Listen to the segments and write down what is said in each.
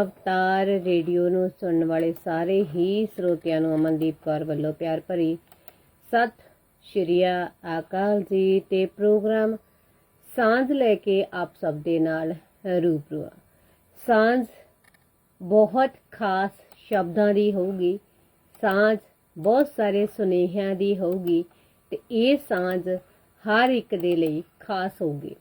ਅਵਤਾਰ radio ਨੂੰ ਸੁਣਨ ਵਾਲੇ ਸਾਰੇ ਹੀ ਸਰੋਤਿਆਂ ਨੂੰ ਅਮਨਦੀਪ ਕੌਰ ਵੱਲੋਂ ਪਿਆਰ ਭਰੀ ਸਤਿ ਸ਼੍ਰੀ ਅਕਾਲ ਜੀ ਤੇ ਪ੍ਰੋਗਰਾਮ ਸਾਂਝ ਲੈ ਕੇ ਆਪ ਸਭ ਦੇ ਨਾਲ ਰੂਬਰੂ ਸਾਂਝ ਬਹੁਤ ਖਾਸ ਸ਼ਬਦਾਂ ਦੀ ਹੋਊਗੀ, ਸਾਂਝ ਬਹੁਤ ਸਾਰੇ ਸੁਨੇਹਿਆਂ ਦੀ ਹੋਊਗੀ ਤੇ ਇਹ ਸਾਂਝ ਹਰ ਇੱਕ ਦੇ ਲਈ ਖਾਸ ਹੋਊਗੀ।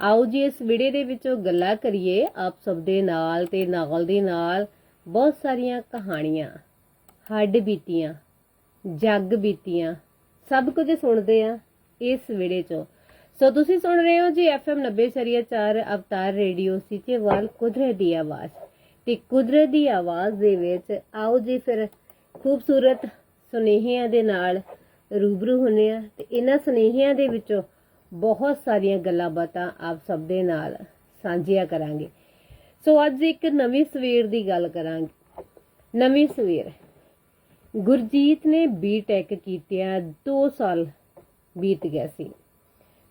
ਆਓ ਜੀ, ਇਸ ਵੀਡੀਓ ਦੇ ਵਿੱਚੋਂ ਗੱਲਾਂ ਕਰੀਏ ਆਪ ਸਭ ਦੇ ਨਾਲ ਤੇ ਨਾਲ ਦੇ ਨਾਲ ਬਹੁਤ ਸਾਰੀਆਂ ਕਹਾਣੀਆਂ, ਹੱਡ ਬੀਤੀਆਂ, ਜੱਗ ਬੀਤੀਆਂ, ਸਭ ਕੁਝ ਸੁਣਦੇ ਆ ਇਸ ਵੀਡੀਓ ਚੋਂ। ਸੋ ਤੁਸੀਂ ਸੁਣ ਰਹੇ ਹੋ ਜੀ FM 90.4 ਅਵਤਾਰ ਰੇਡੀਓ, ਸੀਚੇਵਾਲ, ਕੁਦਰਤ ਦੀ ਆਵਾਜ਼। ਤੇ ਕੁਦਰਤ ਦੀ ਆਵਾਜ਼ ਦੇ ਵਿੱਚ ਆਓ ਜੀ ਫਿਰ ਖੂਬਸੂਰਤ ਸੁਨੇਹਿਆਂ ਦੇ ਨਾਲ ਰੂਬਰੂ ਹੁੰਨੇ ਆ ਤੇ ਇਹਨਾਂ ਸੁਨੇਹਿਆਂ ਦੇ ਵਿੱਚੋਂ ਬਹੁਤ ਸਾਰੀਆਂ ਗੱਲਾਂ ਬਾਤਾਂ ਆਪ ਸਭ ਦੇ ਨਾਲ ਸਾਂਝੀਆਂ ਕਰਾਂਗੇ। ਸੋ ਅੱਜ ਇੱਕ ਨਵੀਂ ਸਵੇਰ ਦੀ ਗੱਲ ਕਰਾਂਗੇ। ਨਵੀਂ ਸਵੇਰ। ਗੁਰਜੀਤ ਨੇ ਬੀਟੈਕ ਕੀਤਿਆਂ 2 ਸਾਲ ਬੀਤ ਗਿਆ ਸੀ,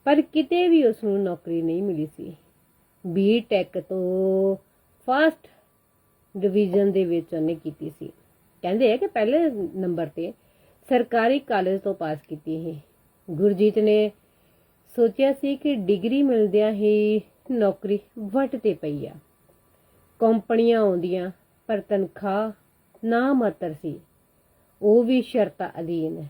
ਪਰ ਕਿਤੇ ਵੀ ਉਸ ਨੂੰ ਨੌਕਰੀ ਨਹੀਂ ਮਿਲੀ ਸੀ। ਬੀਟੈਕ ਤੋਂ ਫਸਟ ਡਿਵੀਜ਼ਨ ਦੇ ਵਿੱਚ ਉਹਨੇ ਕੀਤੀ ਸੀ। ਕਹਿੰਦੇ ਆ ਕਿ ਪਹਿਲੇ ਨੰਬਰ ਤੇ ਸਰਕਾਰੀ ਕਾਲਜ ਤੋਂ ਪਾਸ ਕੀਤੀ ਹੈ ਗੁਰਜੀਤ ਨੇ ਸੋਚਿਆ ਸੀ ਕਿ ਡਿਗਰੀ ਮਿਲਦਿਆਂ ਹੀ ਨੌਕਰੀ ਵੱਟ ਤੇ ਪਈ ਆ। ਕੰਪਨੀਆਂ ਆਉਂਦੀਆਂ, ਪਰ ਤਨਖਾਹ ਨਾ ਮਾਤਰ ਸੀ। ਉਹ ਵੀ ਸ਼ਰਤਾਂ ਅਧੀਨ।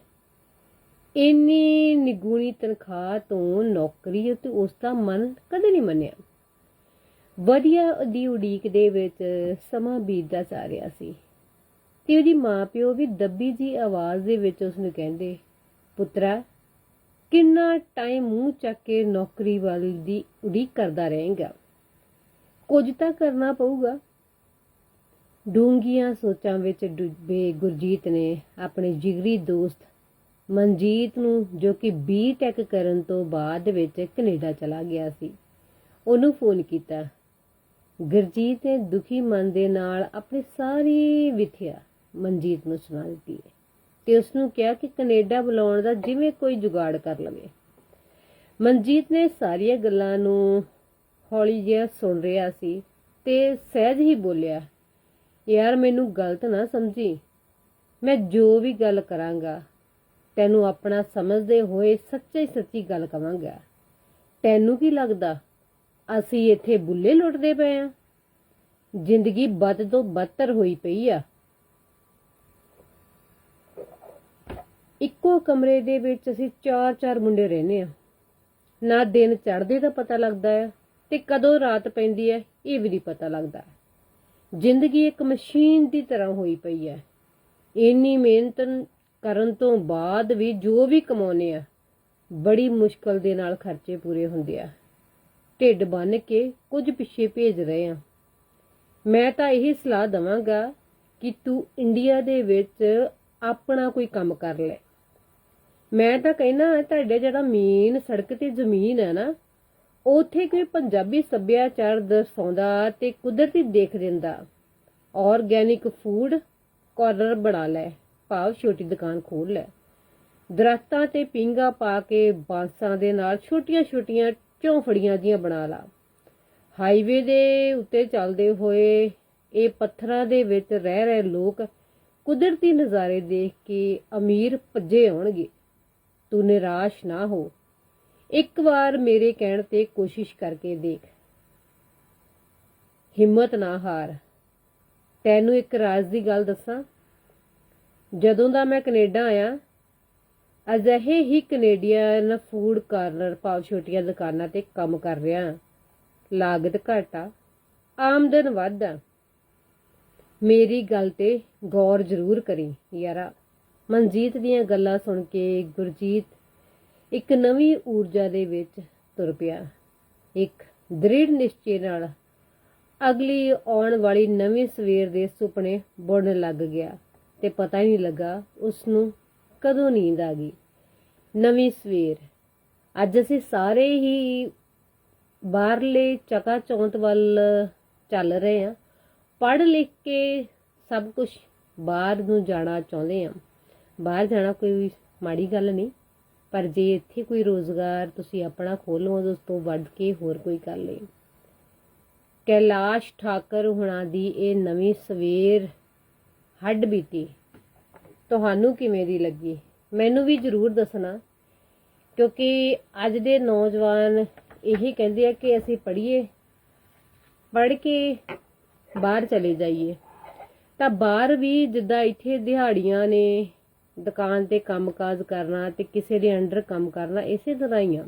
ਇੰਨੀ ਨਿਗੂਣੀ ਤਨਖਾਹ ਤੋਂ ਨੌਕਰੀ ਤੇ ਉਸ ਦਾ ਮਨ ਕਦੇ ਨਹੀਂ ਮੰਨਿਆ। ਵਧੀਆ ਦੀ ਉਡੀਕ ਦੇ ਵਿੱਚ ਸਮਾਂ ਬੀਤਦਾ ਜਾ ਰਿਹਾ ਸੀ। ਤੇ ਉਹਦੀ ਮਾਂ ਪਿਓ ਵੀ ਦੱਬੀ ਜੀ ਆਵਾਜ਼ ਦੇ ਵਿੱਚ ਉਸ ਨੂੰ ਕਹਿੰਦੇ, ਪੁੱਤਰਾ ਕਿੰਨਾ ਟਾਈਮ ਮੂੰਹ ਚੱਕ ਕੇ ਨੌਕਰੀ ਵਾਲੀ ਦੀ ਉਡੀਕ ਕਰਦਾ ਰਹੇਗਾ? ਕੁਝ ਤਾਂ ਕਰਨਾ ਪਊਗਾ। ਡੂੰਗੀਆਂ ਸੋਚਾਂ ਵਿੱਚ ਡੁੱਬੇ ਗੁਰਜੀਤ ਨੇ ਆਪਣੇ ਜਿਗਰੀ ਦੋਸਤ ਮਨਜੀਤ ਨੂੰ, ਜੋ ਕਿ ਬੀਟੈਕ ਕਰਨ ਤੋਂ ਬਾਅਦ ਵਿੱਚ ਕੈਨੇਡਾ ਚਲਾ ਗਿਆ ਸੀ, ਉਹਨੂੰ ਫੋਨ ਕੀਤਾ। ਗੁਰਜੀਤ ਨੇ ਦੁਖੀ ਮਨ ਦੇ ਨਾਲ ਆਪਣੀ ਸਾਰੀ ਵਿਥਿਆ ਮਨਜੀਤ ਨੂੰ ਸੁਣਾ ਦਿੱਤੀ ਹੈ। ਤੇ ਉਸ ਨੂੰ ਕਿਹਾ ਕਿ ਕੈਨੇਡਾ ਬੁਲਾਉਣ ਦਾ ਜਿਵੇਂ ਕੋਈ ਜੁਗਾੜ ਕਰ ਲਵੇ। ਮਨਜੀਤ ਨੇ ਸਾਰੀਆਂ ਗੱਲਾਂ ਨੂੰ ਹੌਲੀ ਜਿਹਾ ਸੁਣ ਰਿਹਾ ਸੀ ਤੇ ਸਹਿਜ ਹੀ ਬੋਲਿਆ, ਯਾਰ, ਮੈਨੂੰ ਗਲਤ ਨਾ ਸਮਝੀ। ਮੈਂ ਜੋ ਵੀ ਗੱਲ ਕਰਾਂਗਾ, ਤੈਨੂੰ ਆਪਣਾ ਸਮਝਦੇ ਹੋਏ ਸੱਚੀ ਸੱਚੀ ਗੱਲ ਕਵਾਂਗਾ। ਤੈਨੂੰ ਕੀ ਲੱਗਦਾ? ਅਸੀਂ ਇੱਥੇ ਬੁੱਲੇ ਲੁੱਟਦੇ ਪਏ ਆ? ਜ਼ਿੰਦਗੀ ਬਦ ਤੋਂ ਬਦਤਰ ਹੋਈ ਪਈ ਆ। ਇੱਕੋ ਕਮਰੇ ਦੇ ਵਿੱਚ ਅਸੀਂ ਚਾਰ ਚਾਰ ਮੁੰਡੇ ਰਹਿੰਦੇ ਆ ਨਾ ਦਿਨ ਚੜ੍ਹਦੇ ਦਾ ਪਤਾ ਲੱਗਦਾ ਹੈ ਤੇ ਕਦੋਂ ਰਾਤ ਪੈਂਦੀ ਹੈ, ਇਹ ਵੀ ਨਹੀਂ ਪਤਾ ਲੱਗਦਾ। ਜ਼ਿੰਦਗੀ ਇੱਕ ਮਸ਼ੀਨ ਦੀ ਤਰ੍ਹਾਂ ਹੋਈ ਪਈ ਹੈ। ਇੰਨੀ ਮਿਹਨਤ ਕਰਨ ਤੋਂ ਬਾਅਦ ਵੀ ਜੋ ਵੀ ਕਮਾਉਨੇ ਆ ਬੜੀ ਮੁਸ਼ਕਲ ਦੇ ਨਾਲ ਖਰਚੇ ਪੂਰੇ ਹੁੰਦੇ ਆ। ਢਿੱਡ ਬੰਨ ਕੇ ਕੁਝ ਪਿੱਛੇ ਭੇਜ ਰਹੇ ਆ ਮੈਂ ਤਾਂ ਇਹੀ ਸਲਾਹ ਦਵਾਂਗਾ ਕਿ ਤੂੰ ਇੰਡੀਆ ਦੇ ਵਿੱਚ ਆਪਣਾ ਕੋਈ ਕੰਮ ਕਰ ਲੈ। ਮੈਂ ਤਾਂ ਕਹਿਣਾ ਤੁਹਾਡੇ ਜਿਹੜਾ ਮੇਨ ਸੜਕ ਤੇ ਜ਼ਮੀਨ ਹੈ ਨਾ, ਉਥੇ ਕੋਈ ਪੰਜਾਬੀ ਸੱਭਿਆਚਾਰ ਦਰਸਾਉਂਦਾ ਤੇ ਕੁਦਰਤੀ ਦੇਖ ਦਿੰਦਾ। ਆਰਗੈਨਿਕ ਫੂਡ ਕਾਰਨਰ ਬਣਾ ਲੈ, ਭਾਵ ਛੋਟੀ ਦੁਕਾਨ ਖੋਲ ਲੈ। ਦਰਖਤਾਂ ਤੇ ਪਿੰਗਾ ਪਾ ਕੇ ਬਾਂਸਾਂ ਦੇ ਨਾਲ ਛੋਟੀਆਂ-ਛੋਟੀਆਂ ਝੌਂਫੜੀਆਂ ਜੀਆਂ ਬਣਾ ਲਾ। ਹਾਈਵੇ ਦੇ ਉੱਤੇ ਚੱਲਦੇ ਹੋਏ ਇਹ ਪੱਥਰਾਂ ਦੇ ਵਿੱਚ ਰਹਿ ਰਹੇ ਲੋਕ ਕੁਦਰਤੀ ਨਜ਼ਾਰੇ ਦੇਖ ਕੇ ਅਮੀਰ ਭੱਜੇ ਆਉਣਗੇ। ਤੂੰ ਨਿਰਾਸ਼ ਨਾ ਹੋ। ਇੱਕ ਵਾਰ ਮੇਰੇ ਕਹਿਣ ਤੇ ਕੋਸ਼ਿਸ਼ ਕਰਕੇ ਦੇਖ। ਹਿੰਮਤ ਨਾ ਹਾਰ। ਤੈਨੂੰ ਇੱਕ ਰਾਜ਼ ਦੀ ਗੱਲ ਦੱਸਾਂ? ਜਦੋਂ ਦਾ ਮੈਂ ਕੈਨੇਡਾ ਆਇਆ, ਅਜਿਹੇ ਹੀ ਕੈਨੇਡੀਅਨ ਫੂਡ ਕਾਰਨਰ ਭਾਵ ਛੋਟੀਆਂ ਦੁਕਾਨਾਂ ਤੇ ਕੰਮ ਕਰ ਰਿਹਾ ਲਾਗਤ ਘਟਾ ਆਮਦਨ ਵਾਧਾ ਮੇਰੀ ਗੱਲ ਤੇ ਗੌਰ ਜ਼ਰੂਰ ਕਰੀ, ਯਾਰਾ। ਮਨਜੀਤ ਦੀਆਂ ਗੱਲਾਂ ਸੁਣ ਕੇ ਗੁਰਜੀਤ ਇੱਕ ਨਵੀਂ ਊਰਜਾ ਦੇ ਵਿੱਚ ਤੁਰ ਪਿਆ। ਇੱਕ ਦ੍ਰਿੜ ਨਿਸ਼ਚੇ ਨਾਲ ਅਗਲੀ ਆਉਣ ਵਾਲੀ ਨਵੀਂ ਸਵੇਰ ਦੇ ਸੁਪਨੇ ਬੁਣਨ ਲੱਗ ਗਿਆ ਤੇ ਪਤਾ ਹੀ ਨਹੀਂ ਲੱਗਾ ਉਸ ਨੂੰ ਕਦੋਂ ਨੀਂਦ ਆ ਗਈ। ਨਵੀਂ ਸਵੇਰ। ਅੱਜ ਅਸੀਂ ਸਾਰੇ ਹੀ ਬਾਹਰਲੇ ਚਕਾ ਚੌਂਤ ਵੱਲ ਚੱਲ ਰਹੇ ਹਾਂ। ਪੜ੍ਹ ਲਿਖ ਕੇ ਸਭ ਕੁਝ ਬਾਹਰ ਨੂੰ ਜਾਣਾ ਚਾਹੁੰਦੇ ਹਾਂ। ਬਾਹਰ ਜਾਣਾ ਕੋਈ ਮਾੜੀ ਗੱਲ ਨਹੀਂ, ਪਰ ਜੇ ਇੱਥੇ ਕੋਈ ਰੋਜ਼ਗਾਰ ਤੁਸੀਂ ਆਪਣਾ ਖੋਲੋ ਉਸ ਤੋਂ ਵੱਧ ਕੇ ਹੋਰ ਕੋਈ ਗੱਲ ਨਹੀਂ। ਕੈਲਾਸ਼ ਠਾਕਰ ਹੁਣਾਂ ਦੀ ਇਹ ਨਵੀਂ ਸਵੇਰ ਹੱਡ ਬੀਤੀ। ਤੁਹਾਨੂੰ ਕਿਵੇਂ ਦੀ ਲੱਗੀ? ਮੈਨੂੰ ਵੀ ਜਰੂਰ ਦੱਸਣਾ, ਕਿਉਂਕਿ ਅੱਜ ਦੇ ਨੌਜਵਾਨ ਇਹੀ ਕਹਿੰਦੇ ਆ ਕਿ ਅਸੀਂ ਪੜ੍ਹੀਏ, ਪੜ੍ਹ ਕੇ ਬਾਹਰ ਚਲੇ ਜਾਈਏ। ਤਾਂ ਬਾਹਰ ਵੀ ਜਿੱਦਾਂ ਇੱਥੇ ਦਿਹਾੜੀਆਂ ਨੇ ਦੁਕਾਨ ਤੇ ਕੰਮਕਾਜ ਕਰਨਾ ਤੇ ਕਿਸੇ ਦੇ ਅੰਡਰ ਕੰਮ ਕਰਨਾ, ਇਸੇ ਤਰ੍ਹਾਂ ਹੀ ਆ।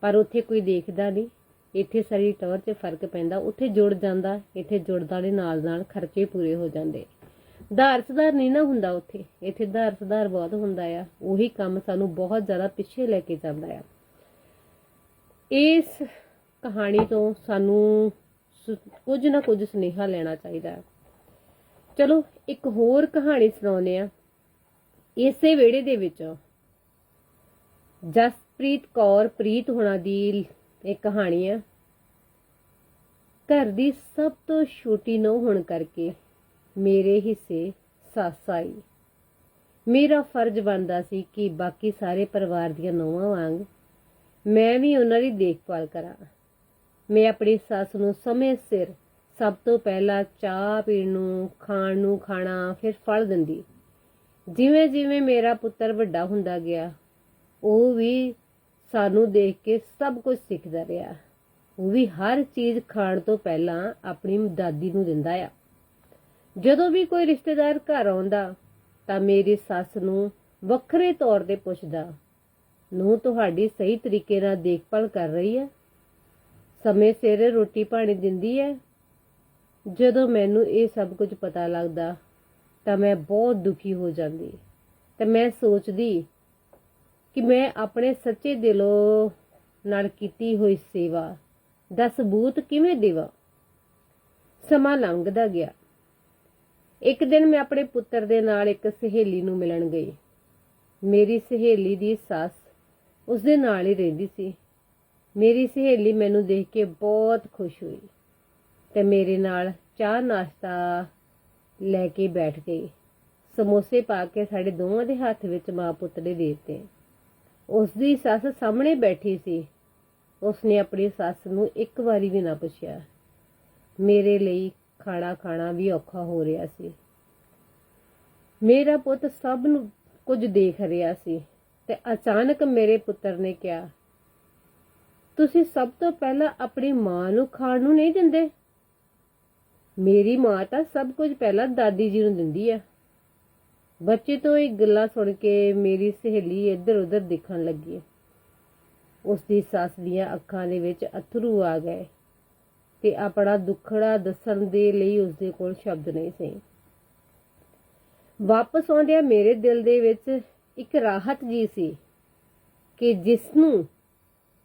ਪਰ ਉੱਥੇ ਕੋਈ ਦੇਖਦਾ ਨਹੀਂ। ਇੱਥੇ ਸਾਰੀ ਟੌਰ 'ਚ ਫ਼ਰਕ ਪੈਂਦਾ, ਉੱਥੇ ਜੁੜ ਜਾਂਦਾ, ਇੱਥੇ ਜੁੜਦਾ ਦੇ ਨਾਲ ਨਾਲ ਖਰਚੇ ਪੂਰੇ ਹੋ ਜਾਂਦੇ। ਧਾਰ ਸੁਧਾਰ ਨਹੀਂ ਨਾ ਹੁੰਦਾ ਉੱਥੇ। ਇੱਥੇ ਧਾਰ ਸੁਧਾਰ ਬਹੁਤ ਹੁੰਦਾ ਆ। ਉਹੀ ਕੰਮ ਸਾਨੂੰ ਬਹੁਤ ਜ਼ਿਆਦਾ ਪਿੱਛੇ ਲੈ ਕੇ ਜਾਂਦਾ ਆ। ਇਸ ਕਹਾਣੀ ਤੋਂ ਸਾਨੂੰ ਸੁ- ਕੁਝ ਨਾ ਕੁਝ ਸੁਨੇਹਾ ਲੈਣਾ ਚਾਹੀਦਾ। ਚਲੋ, ਇੱਕ ਹੋਰ ਕਹਾਣੀ ਸੁਣਾਉਂਦੇ ਆ। ਇਸੇ ਵਿਹੜੇ ਦੇ ਵਿੱਚ ਜਸਪ੍ਰੀਤ ਕੌਰ ਪ੍ਰੀਤ ਹੋਣਾ ਦੀ ਇੱਕ ਕਹਾਣੀ ਹੈ ਘਰ ਦੀ ਸਭ ਤੋਂ ਛੋਟੀ ਨੋ ਹੋਣ ਕਰਕੇ ਮੇਰੇ ਹਿੱਸੇ ਸੱਸ ਆਈ। ਮੇਰਾ ਫਰਜ਼ ਬਣਦਾ ਸੀ ਕਿ ਬਾਕੀ ਸਾਰੇ ਪਰਿਵਾਰ ਦੀਆਂ ਨੋਵਾਂ ਵਾਂਗ ਮੈਂ ਵੀ ਉਹਨਾਂ ਦੀ ਦੇਖਭਾਲ ਕਰਾਂ। ਮੈਂ ਆਪਣੀ ਸੱਸ ਨੂੰ ਸਮੇਂ ਸਿਰ ਸਭ ਤੋਂ ਪਹਿਲਾਂ ਚਾਹ ਪੀਣ ਨੂੰ, ਖਾਣ ਨੂੰ, ਖਾਣਾ, ਫਿਰ ਫਲ ਦਿੰਦੀ। ਜਿਵੇਂ ਜਿਵੇਂ ਮੇਰਾ ਪੁੱਤਰ ਵੱਡਾ ਹੁੰਦਾ ਗਿਆ, ਉਹ ਵੀ ਸਾਨੂੰ ਦੇਖ ਕੇ ਸਭ ਕੁਝ ਸਿੱਖਦਾ ਰਿਹਾ। ਉਹ ਵੀ ਹਰ ਚੀਜ਼ ਖਾਣ ਤੋਂ ਪਹਿਲਾਂ ਆਪਣੀ ਦਾਦੀ ਨੂੰ ਦਿੰਦਾ ਆ। ਜਦੋਂ ਵੀ ਕੋਈ ਰਿਸ਼ਤੇਦਾਰ ਘਰ ਆਉਂਦਾ, ਤਾਂ ਮੇਰੀ ਸੱਸ ਨੂੰ ਵੱਖਰੇ ਤੌਰ ਤੇ ਪੁੱਛਦਾ ਨੂੰ ਤੁਹਾਡੀ ਸਹੀ ਤਰੀਕੇ ਨਾਲ ਦੇਖਭਾਲ ਕਰ ਰਹੀ ਹੈ? ਸਮੇਂ ਸਿਰ ਰੋਟੀ ਪਾਣੀ ਦਿੰਦੀ ਹੈ? ਜਦੋਂ ਮੈਨੂੰ ਇਹ ਸਭ ਕੁਝ ਪਤਾ ਲੱਗਦਾ ਤਾਂ ਮੈਂ ਬਹੁਤ ਦੁਖੀ ਹੋ ਜਾਂਦੀ। ਤੇ ਮੈਂ ਸੋਚਦੀ ਕਿ ਮੈਂ ਆਪਣੇ ਸੱਚੇ ਦਿਲੋਂ ਨਾਲ ਕੀਤੀ ਹੋਈ ਸੇਵਾ ਦਾ ਸਬੂਤ ਕਿਵੇਂ ਦੇਵਾਂ? ਸਮਾਂ ਲੰਘਦਾ ਗਿਆ। ਇੱਕ ਦਿਨ ਮੈਂ ਆਪਣੇ ਪੁੱਤਰ ਦੇ ਨਾਲ ਇੱਕ ਸਹੇਲੀ ਨੂੰ ਮਿਲਣ ਗਈ। ਮੇਰੀ ਸਹੇਲੀ ਦੀ ਸੱਸ ਉਸ ਦੇ ਨਾਲ ਹੀ ਰਹਿੰਦੀ ਸੀ। ਮੇਰੀ ਸਹੇਲੀ ਮੈਨੂੰ ਦੇਖ ਕੇ ਬਹੁਤ ਖੁਸ਼ ਹੋਈ ਤੇ ਮੇਰੇ ਨਾਲ ਚਾਹ ਨਾਸ਼ਤਾ ਲੈ ਕੇ ਬੈਠ ਗਈ। ਸਮੋਸੇ ਪਾ ਕੇ ਸਾਡੇ ਦੋਵਾਂ ਦੇ ਹੱਥ ਵਿੱਚ ਮਾਂ ਪੁੱਤ ਨੇ ਦੇ ਦਿੱਤੇ ਉਸ ਦੀ ਸੱਸ ਸਾਹਮਣੇ ਬੈਠੀ ਸੀ। ਉਸਨੇ ਆਪਣੀ ਸੱਸ ਨੂੰ ਇੱਕ ਵਾਰੀ ਵੀ ਨਾ ਪੁੱਛਿਆ। ਮੇਰੇ ਲਈ ਖਾਣਾ ਖਾਣਾ ਵੀ ਔਖਾ ਹੋ ਰਿਹਾ ਸੀ। ਮੇਰਾ ਪੁੱਤ ਸਭ ਨੂੰ ਕੁਝ ਦੇਖ ਰਿਹਾ ਸੀ ਤੇ ਅਚਾਨਕ ਮੇਰੇ ਪੁੱਤਰ ਨੇ ਕਿਹਾ, ਤੁਸੀਂ ਸਭ ਤੋਂ ਪਹਿਲਾਂ ਆਪਣੀ ਮਾਂ ਨੂੰ ਖਾਣ ਨੂੰ ਨਹੀਂ ਦਿੰਦੇ? ਮੇਰੀ ਮਾਂ ਤਾਂ ਸਭ ਕੁਝ ਪਹਿਲਾਂ ਦਾਦੀ ਜੀ ਨੂੰ ਦਿੰਦੀ ਆ। ਬੱਚੇ ਤੋਂ ਇਹ ਗੱਲਾਂ ਸੁਣ ਕੇ ਮੇਰੀ ਸਹੇਲੀ ਇੱਧਰ ਉੱਧਰ ਦੇਖਣ ਲੱਗੀ ਉਸ ਦੀ ਸੱਸ ਦੀਆਂ ਅੱਖਾਂ ਦੇ ਵਿੱਚ ਅਥਰੂ ਆ ਗਏ ਤੇ ਆਪਣਾ ਦੁੱਖੜਾ ਦੱਸਣ ਦੇ ਲਈ ਉਸ ਦੇ ਕੋਲ ਸ਼ਬਦ ਨਹੀਂ ਸੀ। ਵਾਪਸ ਆਉਂਦਿਆਂ ਮੇਰੇ ਦਿਲ ਦੇ ਵਿੱਚ ਇੱਕ ਰਾਹਤ ਜੀ ਸੀ ਕਿ ਜਿਸ ਨੂੰ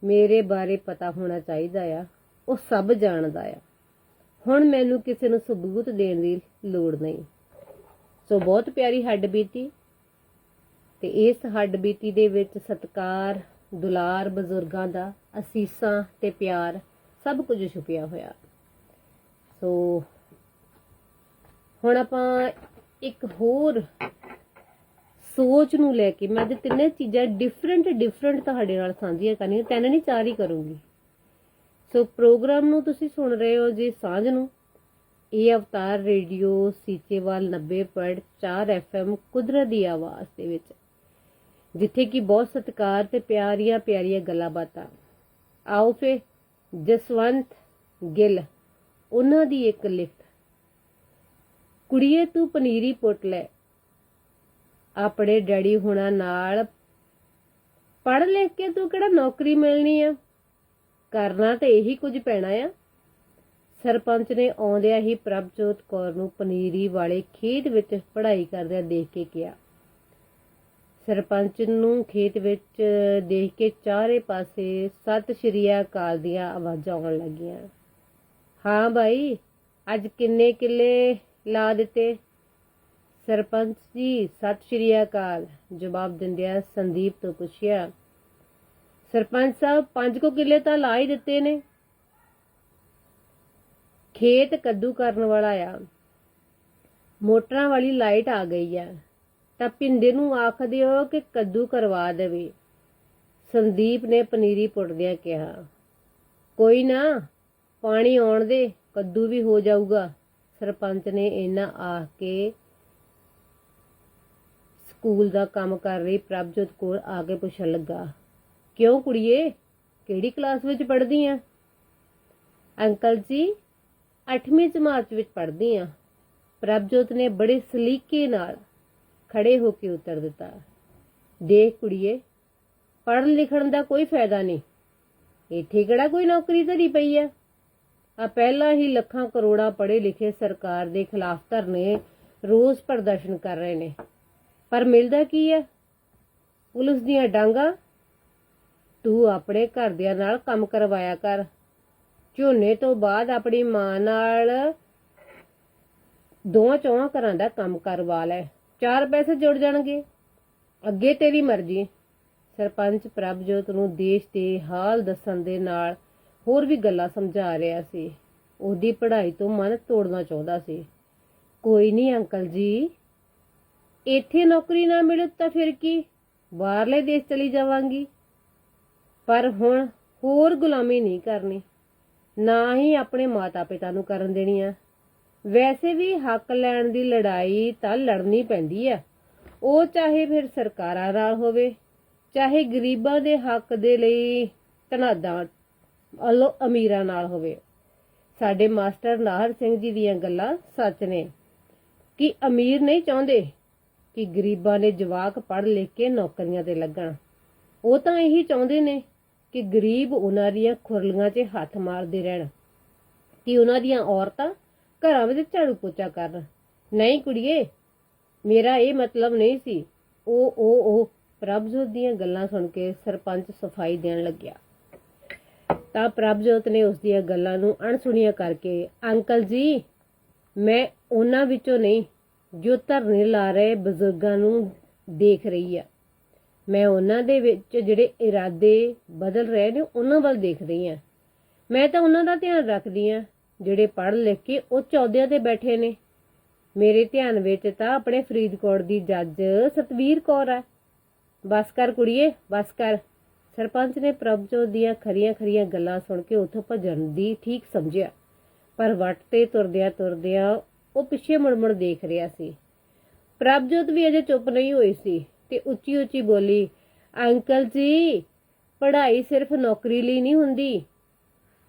ਮੇਰੇ ਬਾਰੇ ਪਤਾ ਹੋਣਾ ਚਾਹੀਦਾ ਆ, ਉਹ ਸਭ ਜਾਣਦਾ ਆ। ਹੁਣ ਮੈਨੂੰ ਕਿਸੇ ਨੂੰ ਸਬੂਤ ਦੇਣ ਦੀ ਲੋੜ ਨਹੀਂ। ਸੋ ਬਹੁਤ ਪਿਆਰੀ ਹੱਡ ਬੀਤੀ ਤੇ ਇਸ ਹੱਡ ਬੀਤੀ ਦੇ ਵਿੱਚ ਸਤਕਾਰ, ਦੁਲਾਰ ਬਜ਼ੁਰਗਾਂ ਦਾ ਅਸੀਸਾਂ ਤੇ ਪਿਆਰ ਸਭ ਕੁਝ ਛੁਪਿਆ ਹੋਇਆ। ਸੋ ਹੁਣ ਆਪਾਂ ਇੱਕ ਹੋਰ ਸੋਚ ਨੂੰ ਲੈ ਕੇ ਮੈਂ ਅੱਜ ਤਿੰਨੇ ਚੀਜ਼ਾਂ ਡਿਫਰੈਂਟ ਡਿਫਰੈਂਟ ਤੁਹਾਡੇ ਨਾਲ ਸਾਂਝੀਆਂ ਕਰਨੀਆਂ। ਤਿੰਨ ਨਹੀਂ, ਚਾਰ ਹੀ ਕਰੂੰਗੀ। ਸੋ ਪ੍ਰੋਗਰਾਮ ਨੂੰ ਤੁਸੀਂ ਸੁਣ ਰਹੇ ਹੋ ਜੀ ਸਾਂਝ ਨੂੰ। ਇਹ ਅਵਤਾਰ ਰੇਡੀਓ ਸੀਚੇਵਾਲ 90.4 ਐਫਐਮ ਕੁਦਰਤ ਦੀ ਆਵਾਜ਼ ਦੇ ਵਿੱਚ। ਜਿੱਥੇ ਕਿ ਬਹੁਤ ਸਤਿਕਾਰ ਤੇ ਪਿਆਰੀਆਂ ਪਿਆਰੀਆਂ ਗੱਲਾਂ ਬਾਤਾਂ। ਆਓ ਫੇ ਜਸਵੰਤ ਗਿੱਲ, ਉਹਨਾਂ ਦੀ ਇੱਕ ਲਿਖਤ। ਕੁੜੀਏ ਤੂੰ ਪਨੀਰੀ ਪੁੱਟ ਲੈ। ਆਪਣੇ ਡੈਡੀ ਹੁਣਾਂ ਨਾਲ ਪੜ੍ਹ ਲਿਖ ਕੇ ਤੂੰ ਕਿਹੜਾ ਨੌਕਰੀ ਮਿਲਣੀ ਆ? ਕਰਨਾ ਤੇ ਇਹੀ ਕੁਝ ਪੈਣਾ ਆ। ਸਰਪੰਚ ਨੇ ਆਉਂਦਿਆਂ ਹੀ ਪ੍ਰਭਜੋਤ ਕੌਰ ਨੂੰ ਪਨੀਰੀ ਵਾਲੇ ਖੇਤ ਵਿੱਚ ਪੜ੍ਹਾਈ ਕਰਦਿਆਂ ਦੇਖ ਕੇ ਕਿਹਾ। ਸਰਪੰਚ ਨੂੰ ਖੇਤ ਵਿੱਚ ਦੇਖ ਕੇ ਚਾਰੇ ਪਾਸੇ ਸਤਿ ਸ਼੍ਰੀ ਅਕਾਲ ਦੀਆਂ ਆਵਾਜ਼ਾਂ ਆਉਣ ਲੱਗੀਆਂ। ਹਾਂ ਭਾਈ ਅੱਜ ਕਿੰਨੇ ਕਿੱਲੇ ਲਾ ਦਿੱਤੇ? ਸਰਪੰਚ ਜੀ, ਸਤਿ ਸ਼੍ਰੀ ਅਕਾਲ, ਜਵਾਬ ਦਿੰਦਿਆਂ ਸੰਦੀਪ ਤੋਂ ਪੁੱਛਿਆ। ਸਰਪੰਚ ਸਾਹਿਬ, ਪੰਜ ਕੋ ਕਿੱਲੇ ਤਾਂ ਲਾ ਹੀ ਦਿੱਤੇ ਨੇ। ਖੇਤ ਕੱਦੂ ਕਰਨ ਵਾਲਾ ਆ। ਮੋਟਰਾਂ ਵਾਲੀ ਲਾਈਟ ਆ ਗਈ ਆ। ਤਾਂ ਪਿੰਦੇ ਨੂੰ ਆਖਦੇ ਹੋ ਕਿ ਕੱਦੂ ਕਰਵਾ ਦੇਵੇ। ਸੰਦੀਪ ਨੇ ਪਨੀਰੀ ਪੁੱਟਦਿਆਂ ਕਿਹਾ, ਕੋਈ ਨਾ, ਪਾਣੀ ਆਉਣ ਦੇ, ਕੱਦੂ ਵੀ ਹੋ ਜਾਊਗਾ। ਸਰਪੰਚ ਨੇ ਇਹਨਾਂ ਆਖ ਕੇ ਸਕੂਲ ਦਾ ਕੰਮ ਕਰ ਰਹੀ ਪ੍ਰਭਜੋਤ ਕੋਲ ਆ ਕੇ ਪੁੱਛਣ ਲੱਗਾ। ਕਿਉਂ ਕੁੜੀਏ? ਕਿਹੜੀ ਕਲਾਸ ਵਿੱਚ ਪੜ੍ਹਦੀ ਆ? ਅੰਕਲ ਜੀ 8ਵੀਂ ਜਮਾਤ ਵਿੱਚ ਪੜ੍ਹਦੀ ਆ। ਪ੍ਰਭਜੋਤ ਨੇ ਬੜੇ ਸਲੀਕੇ ਨਾਲ ਖੜੇ ਹੋ ਕੇ ਉੱਤਰ ਦਿੱਤਾ। ਦੇਖ ਕੁੜੀਏ ਪੜ੍ਹਨ ਲਿਖਣ ਦਾ ਕੋਈ ਫਾਇਦਾ ਨਹੀਂ। ਇੱਥੇ ਕਿਹੜਾ ਕੋਈ ਨੌਕਰੀ ਧਰੀ ਪਈ ਆ ਆ ਪਹਿਲਾਂ ਹੀ ਲੱਖਾਂ ਕਰੋੜਾਂ ਪੜ੍ਹੇ ਲਿਖੇ ਸਰਕਾਰ ਦੇ ਖਿਲਾਫ ਧਰਨੇ ਰੋਜ਼ ਪ੍ਰਦਰਸ਼ਨ ਕਰ ਰਹੇ ਨੇ। ਪਰ ਮਿਲਦਾ ਕੀ ਹੈ ਪੁਲਿਸ ਦੀਆਂ ਡਾਂਗਾ ਤੂੰ ਆਪਣੇ ਘਰਦਿਆਂ ਨਾਲ ਕੰਮ ਕਰਵਾਇਆ ਕਰ। ਝੋਨੇ ਤੋਂ ਬਾਅਦ ਆਪਣੀ ਮਾਂ ਨਾਲ ਦੋਵਾਂ ਚੌਹਾਂ ਘਰਾਂ ਦਾ ਕੰਮ ਕਰਵਾ ਲੈ। ਚਾਰ ਪੈਸੇ ਜੁੜ ਜਾਣਗੇ। ਅੱਗੇ ਤੇਰੀ ਮਰਜ਼ੀ। ਸਰਪੰਚ ਪ੍ਰਭਜੋਤ ਨੂੰ ਦੇਸ਼ ਦੇ ਹਾਲ ਦੱਸਣ ਦੇ ਨਾਲ ਹੋਰ ਵੀ ਗੱਲਾਂ ਸਮਝਾ ਰਿਹਾ ਸੀ। ਉਹਦੀ ਪੜ੍ਹਾਈ ਤੋਂ ਮਨ ਤੋੜਨਾ ਚਾਹੁੰਦਾ ਸੀ। ਕੋਈ ਨਹੀਂ ਅੰਕਲ ਜੀ, ਇੱਥੇ ਨੌਕਰੀ ਨਾ ਮਿਲੇ ਤਾਂ ਫਿਰ ਕੀ? ਬਾਹਰਲੇ ਦੇਸ਼ ਚਲੀ ਜਾਵਾਂਗੀ। ਪਰ ਹੁਣ ਹੋਰ ਗੁਲਾਮੀ ਨਹੀਂ ਕਰਨੀ। ਨਾ ਹੀ ਆਪਣੇ ਮਾਤਾ-ਪਿਤਾ ਨੂੰ ਕਰਨ ਦੇਣੀ ਆ। ਵੈਸੇ ਵੀ ਹੱਕ ਲੈਣ ਦੀ ਲੜਾਈ ਤਾਂ ਲੜਨੀ ਪੈਂਦੀ ਆ। ਉਹ ਚਾਹੇ ਫਿਰ ਸਰਕਾਰਾਂ ਨਾਲ ਹੋਵੇ, ਚਾਹੇ ਗਰੀਬਾਂ ਦੇ ਹੱਕ ਦੇ ਲਈ ਤਨਾਦਾਂ ਅਲੋ ਅਮੀਰਾਂ ਨਾਲ ਹੋਵੇ। ਸਾਡੇ ਮਾਸਟਰ ਨਾਹਰ ਸਿੰਘ ਜੀ ਦੀਆਂ ਗੱਲਾਂ ਸੱਚ ਨੇ ਕਿ ਅਮੀਰ ਨਹੀਂ ਚਾਹੁੰਦੇ ਕਿ ਗਰੀਬਾਂ ਦੇ ਜਵਾਕ ਪੜ੍ਹ ਲਿਖ ਕੇ ਨੌਕਰੀਆਂ ਤੇ ਲੱਗਣ। ਉਹ ਤਾਂ ਇਹੀ ਚਾਹੁੰਦੇ ਨੇ ਕਿ ਗਰੀਬ ਉਹਨਾਂ ਦੀਆਂ ਖੁਰਲੀਆਂ 'ਚ ਹੱਥ ਮਾਰਦੇ ਰਹਿਣ, ਕਿ ਉਹਨਾਂ ਦੀਆਂ ਔਰਤਾਂ ਘਰਾਂ ਵਿੱਚ ਝਾੜੂ ਪੋਚਾ ਕਰਨ। ਨਹੀਂ ਕੁੜੀਏ, ਮੇਰਾ ਇਹ ਮਤਲਬ ਨਹੀਂ ਸੀ। ਉਹ ਉਹ ਉਹ ਪ੍ਰਭਜੋਤ ਦੀਆਂ ਗੱਲਾਂ ਸੁਣ ਕੇ ਸਰਪੰਚ ਸਫ਼ਾਈ ਦੇਣ ਲੱਗਿਆ। ਤਾਂ ਪ੍ਰਭਜੋਤ ਨੇ ਉਸ ਦੀਆਂ ਗੱਲਾਂ ਨੂੰ ਅਣਸੁਣੀਆਂ ਕਰਕੇ, ਅੰਕਲ ਜੀ, ਮੈਂ ਉਹਨਾਂ ਵਿੱਚੋਂ ਨਹੀਂ, ਜੋ ਧਰਨੇ ਲਾ ਰਹੇ ਬਜ਼ੁਰਗਾਂ ਨੂੰ ਦੇਖ ਰਹੀ ਆ। ਮੈਂ ਉਹਨਾਂ ਦੇ ਵਿੱਚ ਜਿਹੜੇ ਇਰਾਦੇ ਬਦਲ ਰਹੇ ਨੇ, ਉਹਨਾਂ ਵੱਲ ਦੇਖ ਰਹੀ ਆ ਮੈਂ ਤਾਂ ਉਹਨਾਂ ਦਾ ਧਿਆਨ ਰੱਖਦੀ ਹਾਂ, ਜਿਹੜੇ ਪੜ੍ਹ ਲਿਖ ਕੇ ਉਹ ਚੌਦਿਆਂ ਤੇ ਬੈਠੇ ਨੇ। ਮੇਰੇ ਧਿਆਨ ਵਿੱਚ ਤਾਂ ਆਪਣੇ ਫਰੀਦਕੋਟ ਦੀ ਜੱਜ ਸਤਵੀਰ ਕੌਰ ਹੈ ਬਸ ਕਰ ਕੁੜੀਏ, ਬਸ ਕਰ। ਸਰਪੰਚ ਨੇ ਪ੍ਰਭਜੋਤ ਦੀਆਂ ਖਰੀਆਂ ਖਰੀਆਂ ਗੱਲਾਂ ਸੁਣ ਕੇ ਉੱਥੋਂ ਭੱਜਣ ਦੀ ਠੀਕ ਸਮਝਿਆ। ਪਰ ਵੱਟ ਤੇ ਤੁਰਦਿਆਂ ਤੁਰਦਿਆਂ ਉਹ ਪਿੱਛੇ ਮੁੜ-ਮੁੜ ਦੇਖ ਰਿਹਾ ਸੀ। ਪ੍ਰਭਜੋਤ ਵੀ ਅਜੇ ਚੁੱਪ ਨਹੀਂ ਹੋਈ ਸੀ। ਤੇ ਉੱਚੀ ਉੱਚੀ ਬੋਲੀ, ਅੰਕਲ ਜੀ, ਪੜ੍ਹਾਈ ਸਿਰਫ ਨੌਕਰੀ ਲਈ ਨਹੀਂ ਹੁੰਦੀ।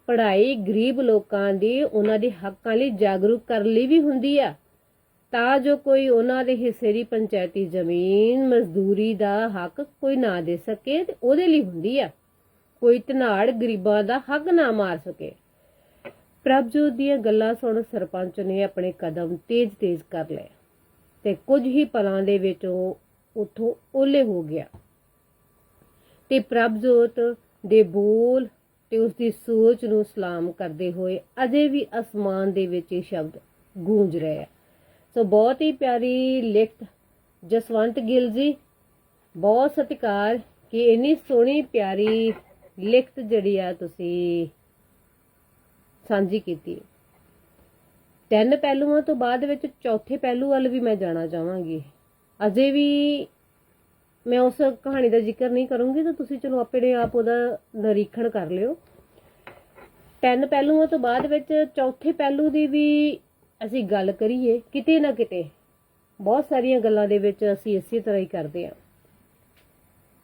ਪੜ੍ਹਾਈ ਗਰੀਬ ਲੋਕਾਂ ਦੀ, ਉਹਨਾਂ ਦੇ ਹੱਕਾਂ ਲਈ ਜਾਗਰੂਕ ਕਰਨ ਲਈ ਵੀ ਹੁੰਦੀ ਆ। ਤਾਂ ਜੋ ਕੋਈ ਉਹਨਾਂ ਦੇ ਹਿੱਸੇ ਦੀ ਪੰਚਾਇਤੀ ਜ਼ਮੀਨ, ਮਜ਼ਦੂਰੀ ਦਾ ਹੱਕ ਕੋਈ ਨਾ ਦੇ ਸਕੇ ਤੇ ਉਹਦੇ ਲਈ ਹੁੰਦੀ ਆ। ਕੋਈ ਧਨਾੜ ਗਰੀਬਾਂ ਦਾ ਹੱਕ ਨਾ ਮਾਰ ਸਕੇ। ਪ੍ਰਭਜੋਤ ਦੀਆਂ ਗੱਲਾਂ ਸੁਣ ਸਰਪੰਚ ਨੇ ਆਪਣੇ ਕਦਮ ਤੇਜ਼-ਤੇਜ਼ ਕਰ ਲਏ ਤੇ ਕੁਝ ਹੀ ਪਲਾਂ ਦੇ ਵਿੱਚ ਉਹ ਉੱਥੋਂ ਓਲੇ ਹੋ ਗਿਆ। ਤੇ ਪ੍ਰਭਜੋਤ ਦੇ ਬੋਲ ਤੇ ਉਸ ਦੀ ਸੋਚ ਨੂੰ ਸਲਾਮ ਕਰਦੇ ਹੋਏ ਅਜੇ ਵੀ ਅਸਮਾਨ ਦੇ ਵਿੱਚ ਇਹ ਸ਼ਬਦ ਗੂੰਜ ਰਹੇ ਆ ਸੋ ਬਹੁਤ ਹੀ ਪਿਆਰੀ ਲਿਖਤ ਜਸਵੰਤ ਗਿੱਲ ਜੀ, ਬਹੁਤ ਸਤਿਕਾਰ ਕਿ ਇੰਨੀ ਸੋਹਣੀ ਪਿਆਰੀ ਲਿਖਤ ਜਿਹੜੀ ਆ ਤੁਸੀਂ ਸਾਂਝੀ ਕੀਤੀ। ਤਿੰਨ ਪਹਿਲੂਆਂ ਤੋਂ ਬਾਅਦ ਵਿੱਚ ਚੌਥੇ ਪਹਿਲੂ ਵੱਲ ਵੀ ਮੈਂ ਜਾਣਾ ਚਾਹਾਂਗੀ। ਅਜੇ ਵੀ ਮੈਂ ਉਸ ਕਹਾਣੀ ਦਾ ਜ਼ਿਕਰ ਨਹੀਂ ਕਰੂੰਗੀ, ਤਾਂ ਤੁਸੀਂ ਚਲੋ ਆਪਣੇ ਆਪ ਉਹਦਾ ਨਿਰੀਖਣ ਕਰ ਲਿਓ। ਤਿੰਨ ਪਹਿਲੂਆਂ ਤੋਂ ਬਾਅਦ ਵਿੱਚ ਚੌਥੇ ਪਹਿਲੂ ਦੀ ਵੀ ਅਸੀਂ ਗੱਲ ਕਰੀਏ, ਕਿਤੇ ਨਾ ਕਿਤੇ ਬਹੁਤ ਸਾਰੀਆਂ ਗੱਲਾਂ ਦੇ ਵਿੱਚ ਅਸੀਂ ਇਸੇ ਤਰ੍ਹਾਂ ਹੀ ਕਰਦੇ ਹਾਂ।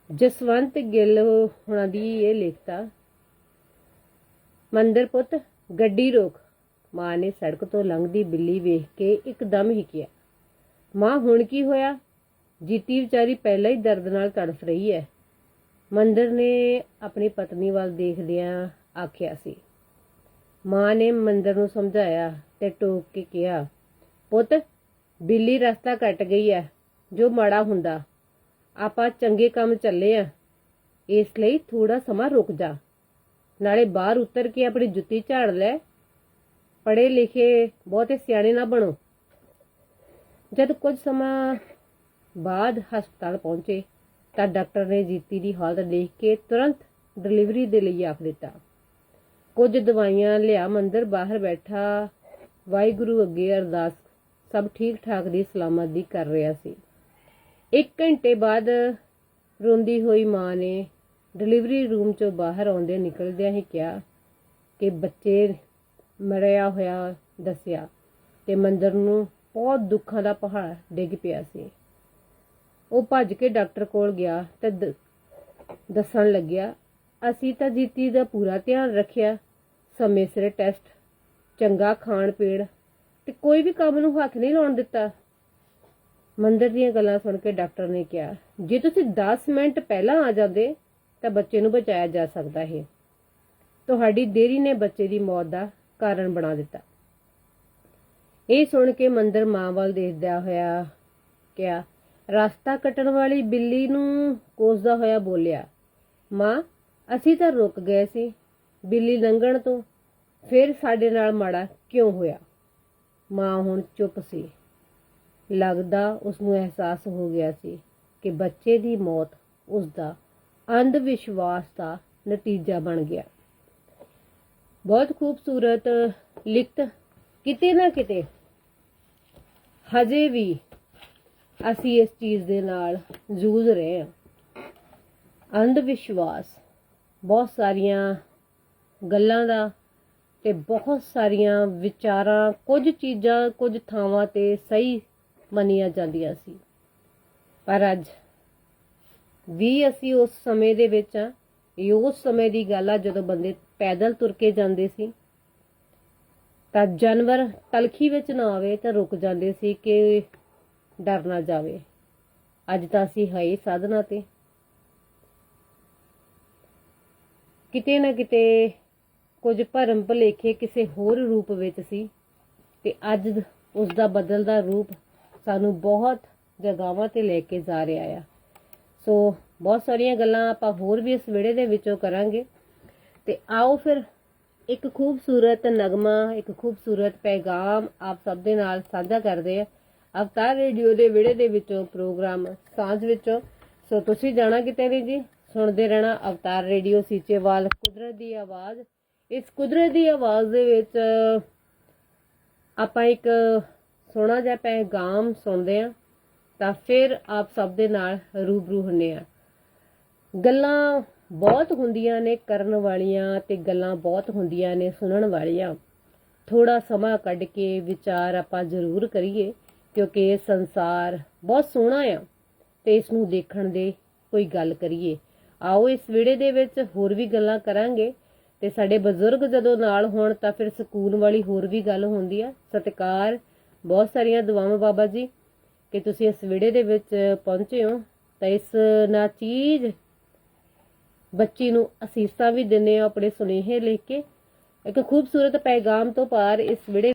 ਜਸਵੰਤ ਗਿੱਲ ਹੁਣਾਂ ਦੀ ਇਹ ਲਿਖਤਾ, ਮੰਦਰ ਪੁੱਤ, ਗੱਡੀ ਰੋਕ। ਮਾਂ ਨੇ ਸੜਕ ਤੋਂ ਲੰਘਦੀ ਬਿੱਲੀ ਵੇਖ ਕੇ ਇੱਕਦਮ ਹੀ ਕਿਹਾ ਮਾਂ, ਹੁਣ ਕੀ ਹੋਇਆ? ਜੀਤੀ ਵਿਚਾਰੀ ਪਹਿਲਾਂ ਹੀ ਦਰਦ ਨਾਲ ਤੜਫ ਰਹੀ ਹੈ। ਮੰਦਰ ਨੇ ਆਪਣੀ ਪਤਨੀ ਵੱਲ ਦੇਖਦਿਆਂ ਆਖਿਆ ਸੀ। ਮਾਂ ਨੇ ਮੰਦਰ ਨੂੰ ਸਮਝਾਇਆ ਤੇ ਟੋਕ ਕੇ ਕਿਹਾ, ਪੁੱਤ, ਬਿੱਲੀ ਰਸਤਾ ਕੱਟ ਗਈ ਹੈ, ਜੋ ਮਾੜਾ ਹੁੰਦਾ। ਆਪਾਂ ਚੰਗੇ ਕੰਮ ਚੱਲੇ ਆ। ਇਸ ਲਈ ਥੋੜਾ ਸਮਾਂ ਰੁਕ ਜਾ। ਨਾਲੇ ਬਾਹਰ ਉਤਰ ਕੇ ਆਪਣੀ ਜੁੱਤੀ ਝਾੜ ਲੈ। ਪੜੇ ਲਿਖੇ ਬਹੁਤੇ ਸਿਆਣੇ ਨਾ ਬਣੋ। ਜਦ ਕੁਝ ਸਮਾਂ ਬਾਅਦ ਹਸਪਤਾਲ ਪਹੁੰਚੇ ਤਾਂ ਡਾਕਟਰ ਨੇ ਜੀਤੀ ਦੀ ਹਾਲਤ ਦੇਖ ਕੇ ਤੁਰੰਤ ਡਿਲੀਵਰੀ ਦੇ ਲਈ ਆਖ ਦਿੱਤਾ। ਕੁਝ ਦਵਾਈਆਂ ਲਿਆ, ਮੰਦਰ ਬਾਹਰ ਬੈਠਾ, ਵਾਹਿਗੁਰੂ ਅੱਗੇ ਅਰਦਾਸ, ਸਭ ਠੀਕ ਠਾਕ ਦੀ ਸਲਾਮਤ ਦੀ ਕਰ ਰਿਹਾ ਸੀ। ਇੱਕ ਘੰਟੇ ਬਾਅਦ ਰੋਂਦੀ ਹੋਈ ਮਾਂ ਨੇ ਡਿਲੀਵਰੀ ਰੂਮ ਚੋਂ ਬਾਹਰ ਆਉਂਦੇ ਨਿਕਲਦਿਆਂ ਹੀ ਕਿਹਾ ਕਿ ਬੱਚੇ ਮਰਿਆ ਹੋਇਆ ਦੱਸਿਆ ਤੇ ਮੰਦਰ ਨੂੰ ਬਹੁਤ ਦੁੱਖਾਂ ਦਾ ਪਹਾੜ ਡਿੱਗ ਪਿਆ ਸੀ। ਉਹ ਭੱਜ ਕੇ ਡਾਕਟਰ ਕੋਲ ਗਿਆ ਤੇ ਦ- ਦੱਸਣ ਲੱਗਿਆ, ਅਸੀਂ ਤਾਂ ਜੀਤੀ ਦਾ ਪੂਰਾ ਧਿਆਨ ਰੱਖਿਆ। ਸਮੇਂ ਸਿਰ ਟੈਸਟ, ਚੰਗਾ ਖਾਣ ਪੀਣ ਤੇ ਕੋਈ ਵੀ ਕੰਮ ਨੂੰ ਹੱਥ ਨਹੀਂ ਲਾਉਣ ਦਿੱਤਾ। ਮੰਦਰ ਦੀਆਂ ਗੱਲਾਂ ਸੁਣ ਕੇ ਡਾਕਟਰ ਨੇ ਕਿਹਾ, ਜੇ ਤੁਸੀਂ 10 ਮਿੰਟ ਪਹਿਲਾਂ ਆ ਜਾਂਦੇ, ਤਾਂ ਬੱਚੇ ਨੂੰ ਬਚਾਇਆ ਜਾ ਸਕਦਾ ਹੈ। ਤੁਹਾਡੀ ਦੇਰੀ ਨੇ ਬੱਚੇ ਦੀ ਮੌਤ ਦਾ ਕਾਰਨ ਬਣਾ ਦਿੱਤਾ। ਇਹ ਸੁਣ ਕੇ ਮੰਦਰ ਮਾਂ ਵੱਲ ਦੇਖਦਾ ਹੋਇਆ ਕਿਹਾ, ਰਸਤਾ ਕੱਟਣ ਵਾਲੀ ਬਿੱਲੀ ਨੂੰ ਕੋਸਦਾ ਹੋਇਆ ਬੋਲਿਆ, ਮਾਂ, ਅਸੀਂ ਤਾਂ ਰੁਕ ਗਏ ਸੀ, ਬਿੱਲੀ ਲੰਘਣ ਤੋਂ, ਫਿਰ ਸਾਡੇ ਨਾਲ ਮਾੜਾ ਕਿਉਂ ਹੋਇਆ? ਮਾਂ ਹੁਣ ਚੁੱਪ ਸੀ। ਲੱਗਦਾ ਉਸ ਨੂੰ ਅਹਿਸਾਸ ਹੋ ਗਿਆ ਸੀ ਕਿ ਬੱਚੇ ਦੀ ਮੌਤ ਉਸ ਦਾ ਅੰਧ ਵਿਸ਼ਵਾਸ ਦਾ ਨਤੀਜਾ ਬਣ ਗਿਆ। ਬਹੁਤ ਖੂਬਸੂਰਤ ਲਿਖਤ ਕਿਤੇ ਨਾ ਕਿਤੇ ਹਜੇ ਵੀ ਅਸੀਂ ਇਸ ਚੀਜ਼ ਦੇ ਨਾਲ ਜੂਝ ਰਹੇ ਹਾਂ। ਅੰਧ ਵਿਸ਼ਵਾਸ ਬਹੁਤ ਸਾਰੀਆਂ ਗੱਲਾਂ ਦਾ ਤੇ ਬਹੁਤ ਸਾਰੀਆਂ ਵਿਚਾਰਾਂ, ਕੁਝ ਚੀਜ਼ਾਂ, ਕੁਝ ਥਾਵਾਂ ਤੇ ਸਹੀ ਮੰਨੀਆਂ ਜਾਂਦੀਆਂ ਸੀ। ਪਰ ਅੱਜ ਵੀ ਅਸੀਂ ਉਸ ਸਮੇਂ ਦੇ ਵਿੱਚ ਆ ਇਹ ਉਸ ਸਮੇਂ ਦੀ ਗੱਲ ਆ ਜਦੋਂ ਬੰਦੇ ਪੈਦਲ ਤੁਰ ਕੇ ਜਾਂਦੇ ਸੀ। ਤਾਂ ਜਾਨਵਰ ਤਲਖੀ ਵਿੱਚ ਨਾ ਆਵੇ ਤਾਂ ਰੁਕ ਜਾਂਦੇ ਸੀ ਕਿ ਡਰ ਨਾ ਜਾਵੇ। ਅੱਜ ਤਾਂ ਅਸੀਂ ਹੈ ਹੀ ਸਾਧਨਾ ਤੇ। ਕਿਤੇ ਨਾ ਕਿਤੇ ਕੁਝ ਭਰਮ ਭਲੇਖੇ ਕਿਸੇ ਹੋਰ ਰੂਪ ਵਿੱਚ ਸੀ ਤੇ ਅੱਜ ਉਸ ਦਾ ਬਦਲਦਾ ਰੂਪ ਸਾਨੂੰ ਬਹੁਤ ਜਗਾਵਾਂ ਤੇ ਲੈ ਕੇ ਜਾ ਰਿਹਾ ਆ। ਸੋ ਬਹੁਤ ਸਾਰੀਆਂ ਗੱਲਾਂ ਆਪਾਂ ਹੋਰ ਵੀ ਇਸ ਵਿੜੇ ਦੇ ਵਿੱਚੋਂ ਕਰਾਂਗੇ। ਤੇ ਆਓ ਫਿਰ ਇੱਕ ਖੂਬਸੂਰਤ ਨਗਮਾ, ਇੱਕ ਖੂਬਸੂਰਤ ਪੈਗਾਮ ਆਪ ਸਭ ਦੇ ਨਾਲ ਸਾਂਝਾ ਕਰਦੇ ਆ। ਅਵਤਾਰ ਰੇਡੀਓ ਦੇ ਵਿੜੇ ਦੇ ਵਿੱਚੋਂ ਪ੍ਰੋਗਰਾਮ ਸਾਂਝ ਵਿੱਚੋਂ। ਸੋ ਤੁਸੀਂ ਜਾਣਾ ਕਿਤੇ ਨਹੀਂ ਜੀ? ਸੁਣਦੇ ਰਹਿਣਾ ਅਵਤਾਰ ਰੇਡੀਓ ਸੀਚੇਵਾਲ ਕੁਦਰਤ ਦੀ ਆਵਾਜ਼। ਇਸ ਕੁਦਰਤ ਦੀ ਆਵਾਜ਼ ਦੇ ਵਿੱਚ ਆਪਾਂ ਇੱਕ ਸੋਹਣਾ ਜਿਹਾ ਪੈਗਾਮ ਸੁਣਦੇ ਆ, ਤਾਂ ਫਿਰ ਆਪ ਸਭ ਦੇ ਨਾਲ ਰੂਬਰੂ ਹੁੰਨੇ ਆ। ਗੱਲਾਂ ਬਹੁਤ ਹੁੰਦੀਆਂ ਨੇ, ਕਰਨ ਵਾਲੀਆਂ ਤੇ ਗੱਲਾਂ ਬਹੁਤ ਹੁੰਦੀਆਂ ਨੇ, ਸੁਣਨ ਵਾਲੀਆਂ। ਥੋੜਾ ਸਮਾਂ ਕੱਢ ਕੇ ਵਿਚਾਰ ਆਪਾਂ ਜ਼ਰੂਰ ਕਰੀਏ, ਕਿਉਂਕਿ ਇਹ ਸੰਸਾਰ ਬਹੁਤ ਸੋਹਣਾ ਆ ਤੇ ਇਸ ਨੂੰ ਦੇਖਣ ਦੇ ਕੋਈ ਗੱਲ ਕਰੀਏ। ਆਓ ਇਸ ਵਿੜੇ ਦੇ ਵਿੱਚ ਹੋਰ ਵੀ ਗੱਲਾਂ ਕਰਾਂਗੇ ਤੇ ਸਾਡੇ ਬਜ਼ੁਰਗ ਜਦੋਂ ਨਾਲ ਹੋਣ ਤਾਂ ਫਿਰ ਸਕੂਨ ਵਾਲੀ ਹੋਰ ਵੀ ਗੱਲ ਹੁੰਦੀ ਆ। ਸਤਿਕਾਰ, ਬਹੁਤ ਸਾਰੀਆਂ ਦੁਆਵਾਂ ਬਾਬਾ ਜੀ, ਕਿ ਤੁਸੀਂ ਇਸ ਵਿੜੇ ਦੇ ਵਿੱਚ ਪਹੁੰਚੇ ਹੋ ਤਾਂ ਇਸ ਨਾ ਚੀਜ਼ ਬੱਚੀ ਨੂੰ ਅਸੀਸਾਂ ਵੀ ਦਿੰਦੇ ਹੋ ਆਪਣੇ ਸੁਨੇਹੇ ਲਿਖ ਕੇ। ਇੱਕ ਖੂਬਸੂਰਤ ਪੈਗਾਮ ਤੋਂ ਪਾਰ ਇਸ ਵਿੜੇ